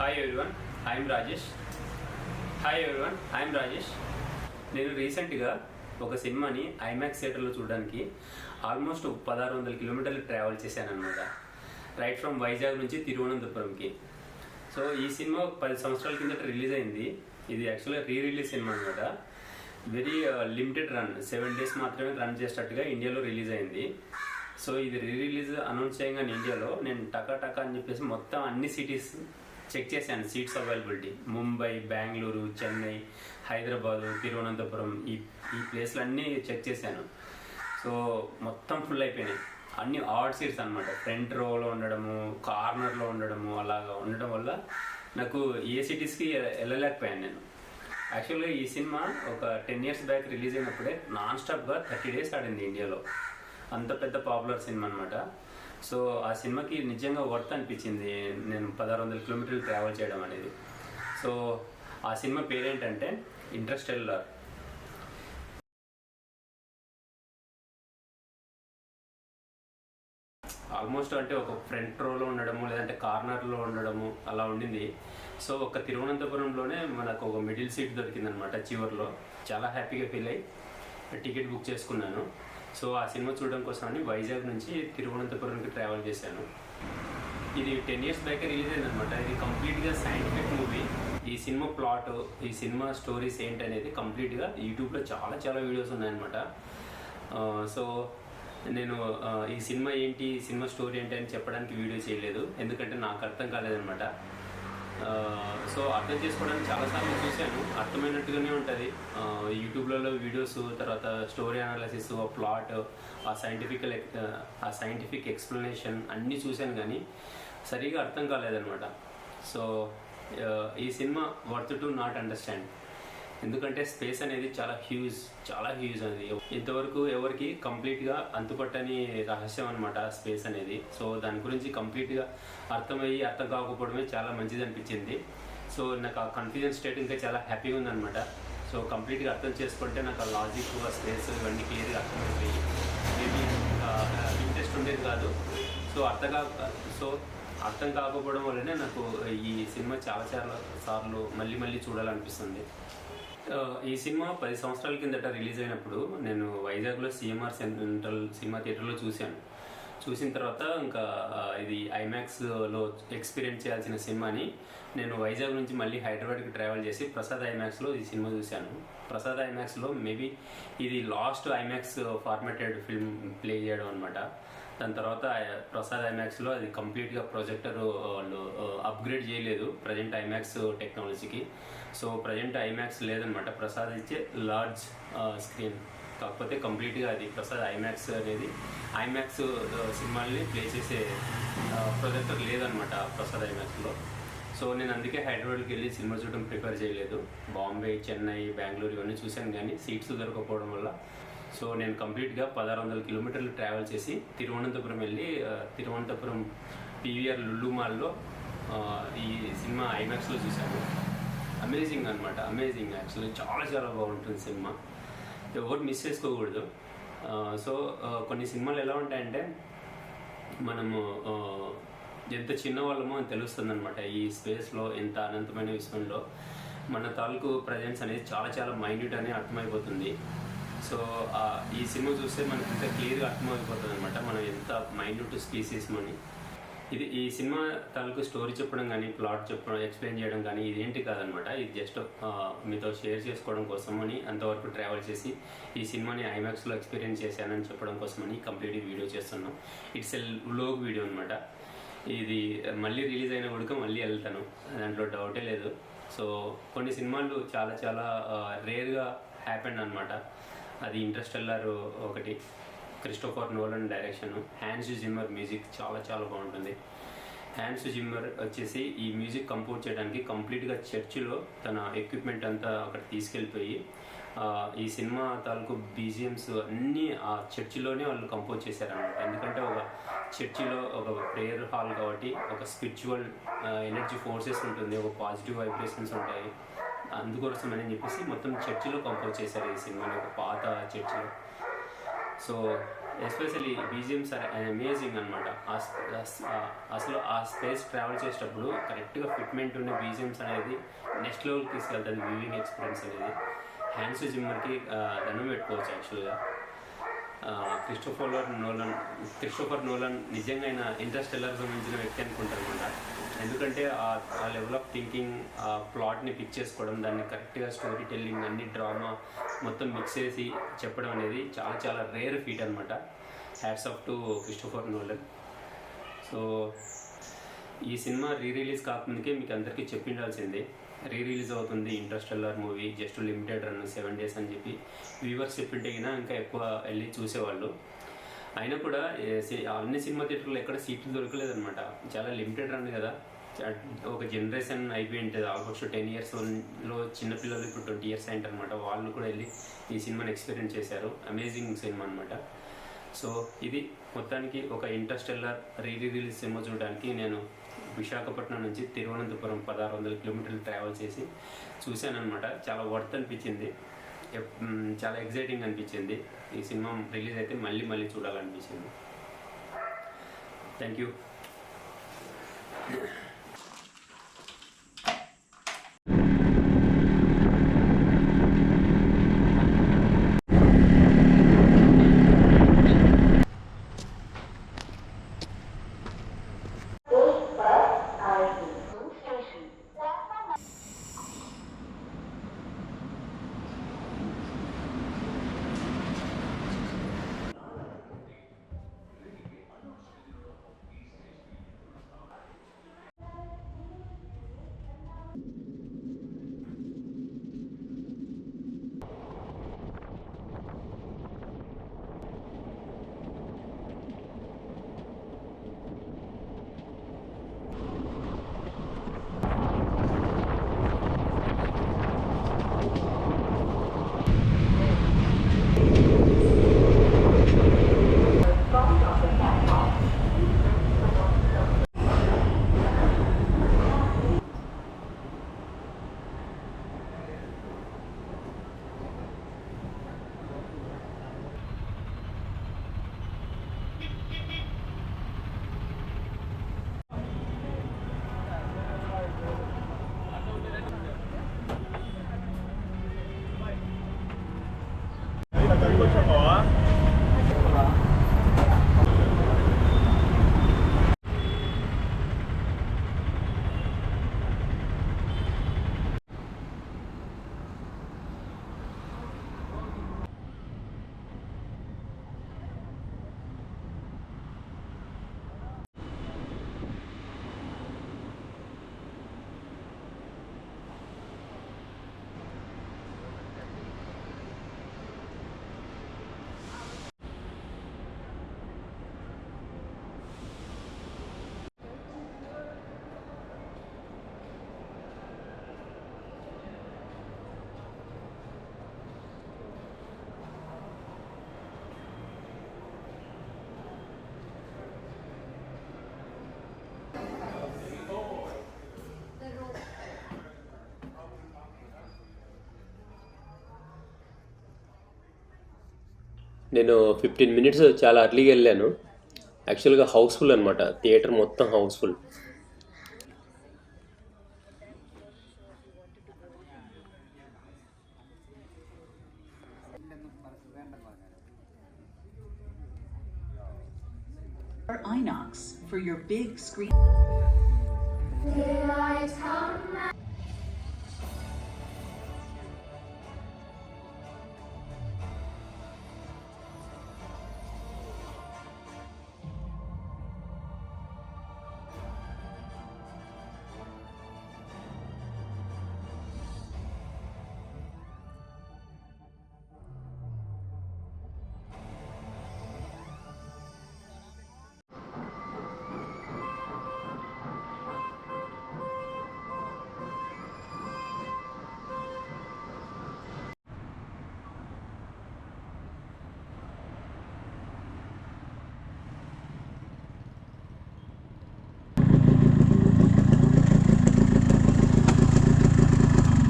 Hi everyone I'm Rajesh hi everyone I'm Rajesh నేను రీసెంట్గా ఒక సినిమాని ఐమాక్స్ థియేటర్లో చూడడానికి ఆల్మోస్ట్ పదహారు వందల కిలోమీటర్లు ట్రావెల్ చేశాను అనమాట రైట్ ఫ్రమ్ వైజాగ్ నుంచి తిరువనంతపురంకి సో ఈ సినిమా పది సంవత్సరాల కిందట రిలీజ్ అయింది. ఇది యాక్చువల్గా రీ రిలీజ్ సినిమా అనమాట very limited run seven days మాత్రమే రన్ చేసేటట్టుగా ఇండియాలో రిలీజ్ అయింది. సో ఇది రీ రిలీజ్ అనౌన్స్ చేయగానే ఇండియాలో నేను టకా టకా అని చెప్పేసి మొత్తం అన్ని సిటీస్ చెక్ చేశాను సీట్స్ అవైలబిలిటీ. ముంబై బెంగళూరు చెన్నై హైదరాబాదు తిరువనంతపురం ఈ ఈ ప్లేస్లు అన్నీ చెక్ చేశాను. సో మొత్తం ఫుల్ అయిపోయినాయి. అన్ని ఆడ్ సీట్స్ అనమాట ఫ్రంట్ రోలో ఉండడము కార్నర్లో ఉండడము అలాగా ఉండడం వల్ల నాకు ఏ సిటీస్కి వెళ్ళలేకపోయాను నేను. యాక్చువల్గా ఈ సినిమా ఒక టెన్ ఇయర్స్ బ్యాక్ రిలీజ్ అయినప్పుడే నాన్ స్టాప్గా థర్టీ డేస్ ఆడింది ఇండియాలో అంత పెద్ద పాపులర్ సినిమా అనమాట సో ఆ సినిమాకి నిజంగా వర్త్ అనిపించింది. నేను పదహారు వందల కిలోమీటర్లు ట్రావెల్ చేయడం అనేది. సో ఆ సినిమా పేరేంటంటే ఇంట్రెస్టెల్లర్ ఆల్మోస్ట్ అంటే ఒక ఫ్రంట్ రోలో ఉండడము లేదంటే కార్నర్లో ఉండడము అలా ఉండింది. సో ఒక తిరువనంతపురంలోనే మనకు ఒక మిడిల్ సీట్ దొరికిందనమాట చివర్లో. చాలా హ్యాపీగా ఫీల్ అయ్యి టికెట్ బుక్ చేసుకున్నాను. సో ఆ సినిమా చూడడం కోసమని వైజాగ్ నుంచి తిరువనంతపురంకి ట్రావెల్ చేశాను. ఇది టెన్ ఇయర్స్ బ్యాక్ రిలీజ్ అయిందనమాట ఇది కంప్లీట్గా సైంటిఫిక్ మూవీ ఈ సినిమా ప్లాట్ ఈ సినిమా స్టోరీస్ ఏంటనేది కంప్లీట్గా యూట్యూబ్లో చాలా చాలా వీడియోస్ ఉన్నాయన్నమాట. సో నేను ఈ సినిమా ఏంటి ఈ సినిమా స్టోరీ ఏంటి అని చెప్పడానికి వీడియో చేయలేదు. ఎందుకంటే నాకు అర్థం కాలేదనమాట సో అర్థం చేసుకోవడానికి చాలాసార్లు చూశాను. అర్థమైనట్టుగానే ఉంటుంది. యూట్యూబ్లలో వీడియోస్ తర్వాత స్టోరీ అనాలిసిస్ ఆ ప్లాట్ ఆ సైంటిఫిక్ ఆ సైంటిఫిక్ ఎక్స్ప్లెనేషన్ అన్నీ చూశాను కానీ సరిగా అర్థం కాలేదనమాట సో ఈ cinema worth to not understand. ఎందుకంటే స్పేస్ అనేది చాలా హ్యూజ్ చాలా హ్యూజ్ అనేది. ఇంతవరకు ఎవరికి కంప్లీట్గా అంతుపట్టని రహస్యం అనమాట స్పేస్ అనేది. సో దాని గురించి కంప్లీట్గా అర్థమయ్యి అర్థం కాకపోవడమే చాలా మంచిది అనిపించింది. సో నాకు ఆ కన్ఫ్యూజన్ స్టేట్ ఇంకా చాలా హ్యాపీగా ఉందన్నమాట. సో కంప్లీట్గా అర్థం చేసుకుంటే నాకు ఆ లాజిక్ ఆ స్పేస్ ఇవన్నీ క్లియర్గా అర్థమైపోయి మేబీ ఇంట్రెస్ట్ ఉండేది కాదు. సో అర్థం కా సో అర్థం కాకపోవడం వల్లనే నాకు ఈ సినిమా చాలా చాలా సార్లు మళ్ళీ మళ్ళీ చూడాలనిపిస్తుంది. ఈ సినిమా పది సంవత్సరాల కిందట రిలీజ్ అయినప్పుడు నేను వైజాగ్లో సిఎంఆర్ సెంట్రల్ సినిమా థియేటర్లో చూశాను. చూసిన తర్వాత ఇంకా ఇది ఐమాక్స్లో ఎక్స్పీరియన్స్ చేయాల్సిన సినిమాని నేను వైజాగ్ నుంచి మళ్ళీ హైదరాబాద్కి ట్రావెల్ చేసి ప్రసాద్ ఐమాక్స్లో ఈ సినిమా చూశాను. ప్రసాద్ ఐమాక్స్లో మేబీ ఇది last IMAX formatted film play చేయడం అనమాట దాని తర్వాత ప్రసాద్ ఐమాక్స్లో అది కంప్లీట్గా ప్రొజెక్టర్ వాళ్ళు అప్గ్రేడ్ చేయలేదు ప్రజెంట్ ఐమాక్స్ టెక్నాలజీకి. సో ప్రజెంట్ ఐమాక్స్ లేదనమాట ప్రసాద్ ఇచ్చే లార్జ్ స్క్రీన్. కాకపోతే కంప్లీట్గా అది ప్రసాద్ ఐమాక్స్ అనేది ఐమాక్స్ సినిమాల్ని ప్లే చేసే ప్రొజెక్టర్ లేదనమాట ప్రసాద్ ఐమాక్స్లో. సో నేను అందుకే హైదరాబాద్కి వెళ్ళి సినిమా చూడడం ప్రిపేర్ చేయలేదు. బాంబే చెన్నై బెంగళూరు ఇవన్నీ చూశాను కానీ సీట్స్ దొరకకపోవడం వల్ల సో నేను కంప్లీట్గా పదహారు వందల కిలోమీటర్లు ట్రావెల్ చేసి తిరువనంతపురం వెళ్ళి తిరువనంతపురం పీవీఆర్ లుల్లు మాల్లో ఈ సినిమా ఐమాక్స్లో చూశాను. అమేజింగ్ అనమాట అమేజింగ్ యాక్చువల్లీ చాలా చాలా బాగుంటుంది సినిమా. ఎవరు మిస్ చేసుకోకూడదు. సో కొన్ని సినిమాలు ఎలా ఉంటాయంటే మనము ఎంత చిన్న వాళ్ళమో అని తెలుస్తుంది అనమాట ఈ స్పేస్లో ఎంత అనంతమైన విశ్వంలో. మన తాలూకు ప్రజెన్స్ అనేది చాలా చాలా మైన్యూట్ అని అర్థమైపోతుంది. సో ఈ సినిమా చూస్తే మనకి ఇంత క్లియర్గా అర్థమైపోతుంది అనమాట మనం ఎంత మైన్యూట్ స్పీసీస్ మని. ఇది ఈ సినిమా తాలూకు స్టోరీ చెప్పడం కానీ ప్లాట్ చెప్పడం ఎక్స్ప్లెయిన్ చేయడం కానీ ఇదేంటి కాదనమాట ఇది జస్ట్ మీతో షేర్ చేసుకోవడం కోసమని అంతవరకు ట్రావెల్ చేసి ఈ సినిమాని ఐమాక్స్లో ఎక్స్పీరియన్స్ చేశానని చెప్పడం కోసమని కంప్లీట్ వీడియో చేస్తున్నాం. ఇట్స్ ఎ లోగ్ వీడియో అనమాట ఇది మళ్ళీ రిలీజ్ అయిన కొడుక మళ్ళీ వెళ్తాను. దాంట్లో డౌటే లేదు. సో కొన్ని సినిమాలు చాలా చాలా రేర్గా హ్యాపెండ్ అనమాట అది ఇంట్రెస్టెల్లర్ ఒకటి Christopher Nolan direction Hans Zimmer music చాలా చాలా బాగుంటుంది. హ్యాన్స్ జిమ్మర్ వచ్చేసి ఈ మ్యూజిక్ కంపోజ్ చేయడానికి కంప్లీట్గా చర్చిలో తన ఎక్విప్మెంట్ అంతా అక్కడ తీసుకెళ్ళిపోయి ఈ సినిమా తాలూకు బీజిఎమ్స్ అన్నీ ఆ చర్చిలోనే వాళ్ళు కంపోజ్ చేశారనమాట ఎందుకంటే ఒక చర్చిలో ఒక ప్రేయర్ హాల్ కాబట్టి ఒక స్పిరిచువల్ ఎనర్జీ ఫోర్సెస్ ఉంటుంది ఒక పాజిటివ్ వైబ్రేషన్స్ ఉంటాయి. అందుకోసం అని చెప్పేసి మొత్తం చర్చిలో కంపోజ్ చేశారు ఈ సినిమాని ఒక పాత చర్చిలో. So especially BGMs are amazing అనమాట అసలు ఆ స్పేస్ ట్రావెల్ చేసేటప్పుడు కరెక్ట్గా ఫిట్మెంట్ ఉన్న బీజిఎంస్ అనేది నెక్స్ట్ లెవెల్కి తీసుకెళ్తుంది వ్యూవింగ్ ఎక్స్పీరియన్స్ అనేది. హ్యాండ్స్ జిమ్మర్కి దండం పెట్టుకోవచ్చు యాక్చువల్గా క్రిస్టోఫర్ నోలన్ క్రిస్టోఫర్ నోలన్ నిజంగా ఆయన ఇంటర్స్టెల్లర్ సంబంధించిన వ్యక్తి అనుకుంటారు అనమాట. ఎందుకంటే ఆ- లెవెల్ ఆఫ్ థింకింగ్ ఆ ప్లాట్ని పిక్ చేసుకోవడం దాన్ని కరెక్ట్గా స్టోరీ టెల్లింగ్ అన్ని డ్రామా మొత్తం మిక్స్ చేసి చెప్పడం అనేది చాలా చాలా రేర్ ఫీట్ అనమాట. Hats off to Christopher Nolan so ఈ సినిమా రీ రిలీజ్ కాకముందుకే మీకు అందరికీ చెప్పిండాల్సిందే. రీ రిలీజ్ అవుతుంది Interstellar movie just limited run seven days అని చెప్పి వ్యూవర్స్ చెప్పింటే అయినా ఇంకా ఎక్కువ వెళ్ళి చూసేవాళ్ళు. అయినా కూడా అన్ని సినిమా థియేటర్లో ఎక్కడ సీట్లు దొరకలేదనమాట చాలా లిమిటెడ్ రన్ కదా. ఒక జనరేషన్ అయిపోయి ఉంటుంది ఆల్మోస్ట్ టెన్ ఇయర్స్లో చిన్నపిల్లలు ఇప్పుడు ట్వంటీ ఇయర్స్ అయింటారనమాట వాళ్ళు కూడా వెళ్ళి ఈ సినిమాని ఎక్స్పీరియన్స్ చేశారు. అమేజింగ్ సినిమా అనమాట సో ఇది మొత్తానికి ఒక ఇంటర్స్టెల్లర్ రీ రిలీజ్ సినిమా చూడడానికి నేను విశాఖపట్నం నుంచి తిరువనంతపురం పదహారు వందల కిలోమీటర్లు ట్రావెల్ చేసి చూశానమాట చాలా వర్త్ అనిపించింది. చాలా ఎగ్జైటింగ్ అనిపించింది. ఈ సినిమా రిలీజ్ అయితే మళ్ళీ మళ్ళీ చూడాలనిపించింది. థ్యాంక్ యూ నేను ఫిఫ్టీన్ మినిట్స్ చాలా అర్లీగా వెళ్ళాను. యాక్చువల్గా హౌస్ఫుల్ అనమాట థియేటర్ మొత్తం house full Inox for your big screen. Daylight come.